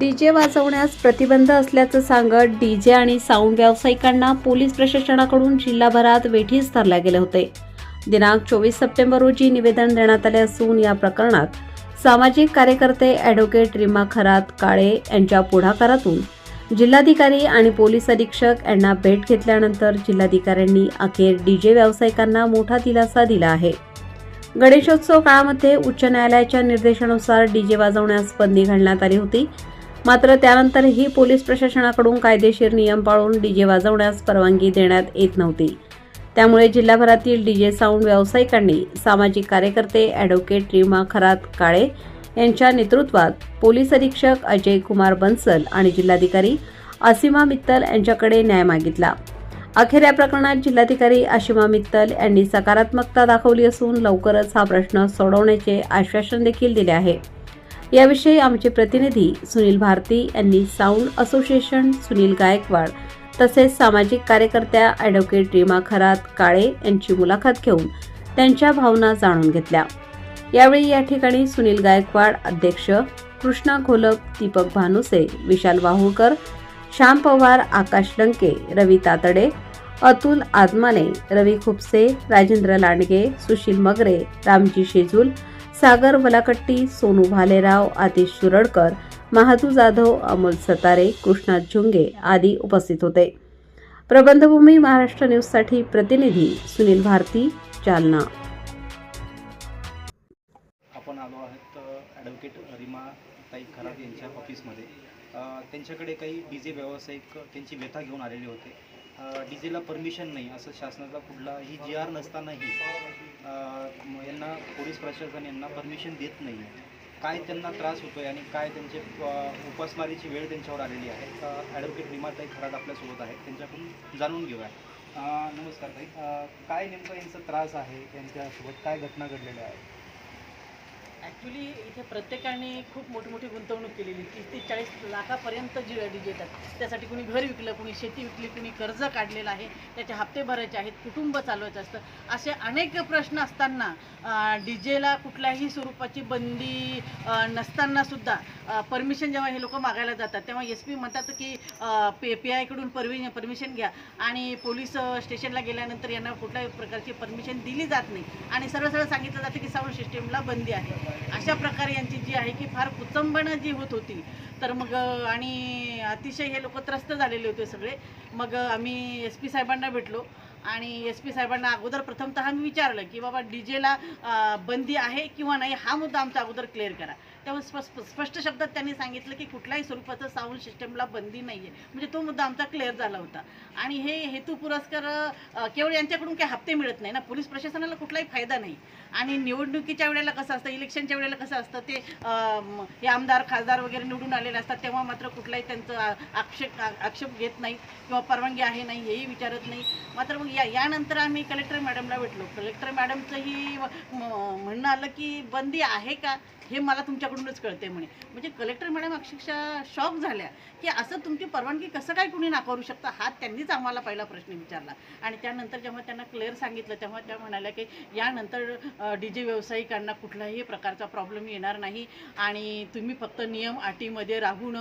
D J वाजवण्यास प्रतिबंध असल्याचं सांगत डी जे आणि साऊंड व्यावसायिकांना पोलीस प्रशासनाकडून जिल्हाभरात वेठीस धरले गेले होते. दिनांक चोवीस सप्टेंबर रोजी निवेदन देण्यात आले असून या प्रकरणात सामाजिक कार्यकर्ते ॲडव्होकेट रिमा खरात काळे यांच्या पुढाकारातून जिल्हाधिकारी आणि पोलीस अधीक्षक यांना भेट घेतल्यानंतर जिल्हाधिकाऱ्यांनी अखेर डी जे व्यावसायिकांना मोठा दिलासा दिला आहे. गणेशोत्सव काळामध्ये उच्च न्यायालयाच्या निर्देशानुसार डी जे वाजवण्यास बंदी घालण्यात आली होती. मात्र त्यानंतरही पोलीस प्रशासनाकडून कायदेशीर नियम पाळून डीजे वाजवण्यास परवानगी देण्यात येत नव्हती. त्यामुळे जिल्हाभरातील डीजे साऊंड व्यावसायिकांनी सामाजिक कार्यकर्ते ॲडव्होकेट रीमा खरात काळे यांच्या नेतृत्वात पोलीस अधीक्षक अजय कुमार बन्सल आणि जिल्हाधिकारी असीमा मित्तल यांच्याकडे न्याय मागितला. अखेर या प्रकरणात जिल्हाधिकारी आशिमा मित्तल यांनी सकारात्मकता दाखवली असून लवकरच हा प्रश्न सोडवण्याचे आश्वासन देखील दिले आहे. याविषयी आमचे प्रतिनिधी सुनील भारती यांनी साऊंड असोसिएशन सुनील गायकवाड तसेच सामाजिक कार्यकर्त्या ॲडव्होकेट रीमा खरात काळे यांची मुलाखत घेऊन त्यांच्या भावना जाणून घेतल्या. यावेळी या ठिकाणी सुनील गायकवाड अध्यक्ष कृष्णा घोलप दीपक भानुसे विशाल वाहुळकर श्याम पवार आकाश लंके रवी तातडे अतुल आदमाने रवी खुपसे राजेंद्र लांडगे सुशील मगरे रामजी शेजूल सागर वलाकट्टी सोनू भालेराव आतिश सुरडकर महादू जाधव अमोल सतारे कृष्णा झुंगे आदी उपस्थित होते. प्रबंधभूमी महाराष्ट्र न्यूजसाठी प्रतिनिधी सुनील भारती जालना. आपण आलो आहोत ॲडव्होकेट रिमा ताई खरात यांच्या ऑफिसमध्ये त्यांच्याकडे काही डी जे व्यावसायिक त्यांची व्यथा घेऊन आलेले होते. डी जेला परमिशन नाही असं शासनाचा कुठलाही जी आर नसतानाही यांना पोलीस प्रशासन यांना परमिशन देत नाही. आहे काय त्यांना त्रास होतोय आणि काय त्यांचे उपासमारीची वेळ त्यांच्यावर आलेली आहे ॲडव्होकेट निमाताई खरात आपल्यासोबत आहेत त्यांच्याकडून जाणून घेऊया. नमस्कार ताई. काय नेमकं यांचा त्रास आहे त्यांच्यासोबत काय घटना घडलेल्या आहेत? ॲक्च्युली इथे प्रत्येकाने खूप मोठी मोठी गुंतवणूक केलेली तीस ते चाळीस लाखापर्यंत जी डी जे येतात त्यासाठी कुणी घर विकलं कुणी शेती विकली कुणी कर्ज काढलेलं आहे त्याचे हप्ते भरायचे आहेत कुटुंब चालवायचं असतं. असे अनेक प्रश्न असताना डी जेला कुठल्याही स्वरूपाची बंदी नसतानासुद्धा परमिशन जेव्हा हे लोक मागायला जातात तेव्हा एस पी म्हणतात की पे पी आयकडून परमि परमिशन घ्या. आणि पोलीस स्टेशनला गेल्यानंतर यांना कुठल्याही प्रकारची परमिशन दिली जात नाही. आणि सरळ सरळ सांगितलं जातं की साऊंड सिस्टीमला बंदी आहे. अशा प्रकारे यांची जी आहे की फार कुचंबणं जी होत होती तर मग आणि अतिशय हे लोक त्रस्त झालेले होते सगळे. मग आम्ही एस पी साहेबांना भेटलो. आणि एस पी साहेबांना अगोदर प्रथमतः आम्ही विचारलं की बाबा डी जेला बंदी आहे किंवा नाही हा मुद्दा आमचा अगोदर क्लिअर करा. तेव्हा स्पष्ट स्पष्ट शब्दात त्यांनी सांगितलं की कुठल्याही स्वरूपाचं साऊंड सिस्टमला बंदी नाही आहे म्हणजे तो मुद्दा आमचा क्लिअर झाला होता. आणि हे हेतू पुरस्कार केवळ यांच्याकडून काही हप्ते मिळत नाही ना पोलीस प्रशासनाला कुठलाही फायदा नाही. आणि निवडणुकीच्या वेळेला कसं असतं इलेक्शनच्या वेळेला कसं असतं ते हे आमदार खासदार वगैरे निवडून आलेले असतात तेव्हा मात्र कुठलाही त्यांचं आक्षेप आक्षेप घेत नाही किंवा परवानगी आहे नाही हेही विचारत नाही. मात्र मग या यानंतर आम्ही कलेक्टर मॅडमला भेटलो. कलेक्टर मॅडमचंही म- म्हणणं आलं की बंदी आहे का? हे मला तुमच्याकडूनच कळते म्हणे. म्हणजे कलेक्टर मॅडम अक्षरशः शॉक झाल्या की असं तुमची परवानगी कसं काय कुणी नाकारू शकतं? हा त्यांनीच आम्हाला पहिला प्रश्न विचारला. आणि त्यानंतर जेव्हा त्यांना क्लिअर सांगितलं तेव्हा त्या म्हणाल्या की यानंतर डी जे व्यावसायिकांना कुठलाही प्रकारचा प्रॉब्लेम येणार नाही आणि तुम्ही फक्त नियम अटीमध्ये राहून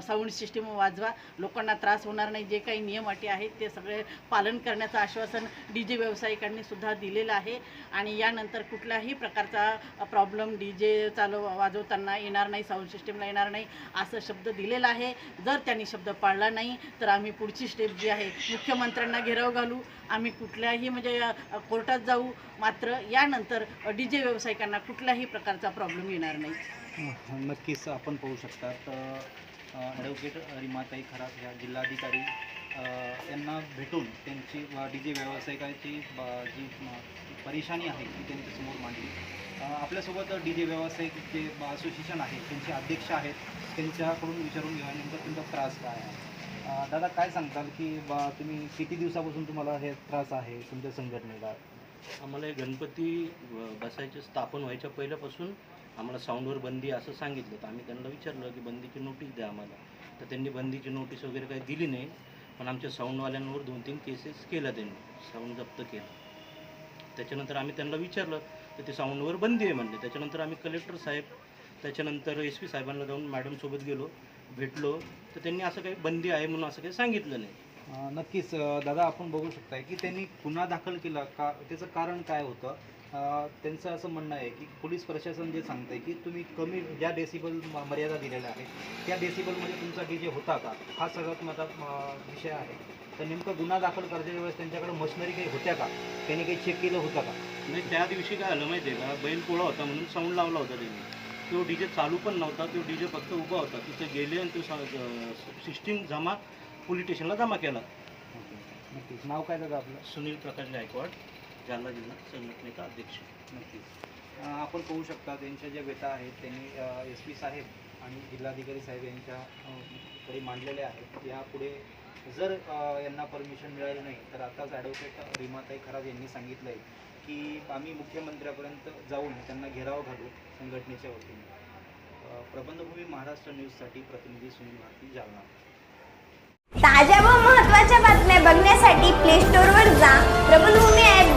साऊंड सिस्टीम वाजवा. लोकांना त्रास होणार नाही. जे काही नियम अटी आहेत ते सगळे पालन करण्याचं आश्वासन डी जे व्यावसायिकांनी सुद्धा दिलेलं आहे. आणि यानंतर कुठल्याही प्रकारचा प्रॉब्लेम डी जे चालव वाजवताना येणार नाही साऊंड सिस्टीमला येणार नाही असं शब्द दिलेला आहे. जर त्यांनी शब्द पाळला नाही तर आम्ही पुढची स्टेप जी आहे मुख्यमंत्र्यांना घेराव घालू. आम्ही कुठल्याही म्हणजे कोर्टात जाऊ. मात्र यानंतर डी जे व्यावसायिकांना कुठल्याही प्रकारचा प्रॉब्लेम येणार नाही. नक्कीच आपण पाहू शकतात ॲडव्होकेट रिमाताई खरात ह्या जिल्हाधिकारी त्यांना भेटून त्यांची डी जे व्यावसायिकाची जी परेशानी आहे ती त्यांच्यासमोर मांडली. आपल्यासोबत डी जे व्यावसायिक जे असोसिएशन आहे त्यांचे अध्यक्ष आहेत त्यांच्याकडून विचारून घेऊया नेमका तुमचा त्रास काय आहे? दादा काय सांगताल की बा तुम्ही किती दिवसापासून तुम्हाला हे त्रास आहे तुमच्या संघटनेला? आम्हाला हे गणपती बसायचे स्थापन व्हायच्या पहिल्यापासून आम्हाला साऊंडवर बंदी असं सांगितलं तर आम्ही त्यांना विचारलं की बंदीची नोटीस द्या आम्हाला. तर त्यांनी बंदीची नोटीस वगैरे काही दिली नाही पण आमच्या साऊंडवाल्यांवर दोन तीन केसेस केल्या त्यांनी साऊंड जप्त केलं त्याच्यानंतर आम्ही त्यांना विचारलं तर ते साऊंडवर बंदी आहे म्हणले. त्याच्यानंतर आम्ही कलेक्टर साहेब त्याच्यानंतर एस पी साहेबांना जाऊन मॅडमसोबत गेलो भेटलो. तर त्यांनी असं काही बंदी आहे म्हणून असं काही सांगितलं नाही. अं, नक्कीच अं, दादा आपण बघू शकताय की त्यांनी गुन्हा दाखल केला का? त्याचं कारण काय होतं? त्यांचं असं म्हणणं आहे की पोलीस प्रशासन जे सांगतंय की तुम्ही कमी ज्या डेसिबल मर्यादा दिलेल्या आहेत त्या डेसिबलमध्ये तुमचा डी जे होता का? हा सगळ्यात माझा विषय आहे. तर नेमकं गुन्हा दाखल करण्याच्या वेळेस त्यांच्याकडे मशिनरी काही होत्या का? त्यांनी काही चेक केलं होतं का? नाही त्या दिवशी काय आलं माहिती आहे का? बैल पोळा होता म्हणून साऊंड लावला होता त्यांनी. तो डी जे चालू पण नव्हता तो डी जे फक्त उभा होता. तिथे गेले आणि तो सिस्टीम जमा पोलीस स्टेशनला जमा केला. नाव काय दादा आपलं? सुनील प्रकाश गायकवाड. जालना जिल्हा संघटनेचा अध्यक्ष. नक्कीच. आपण पाहू शकता त्यांच्या ज्या व्यथा आहेत त्यांनी एस पी साहेब आणि जिल्हाधिकारी साहेब यांच्या अं, कडे मांडलेल्या आहेत. यापुढे जर यांना परमिशन मिळाली नाही तर आताच ॲडव्होकेट रीमाताई खराब यांनी सांगितलं आहे की आम्ही मुख्यमंत्र्यापर्यंत जाऊन त्यांना घेराव घालू संघटनेच्या वतीने. प्रबंधभूमी महाराष्ट्र न्यूजसाठी प्रतिनिधी सुनील भारती जालना. ताज्या व महत्त्वाच्या बातम्या बघण्यासाठी प्ले स्टोअरवर जा. प्रबलभूमी ॲप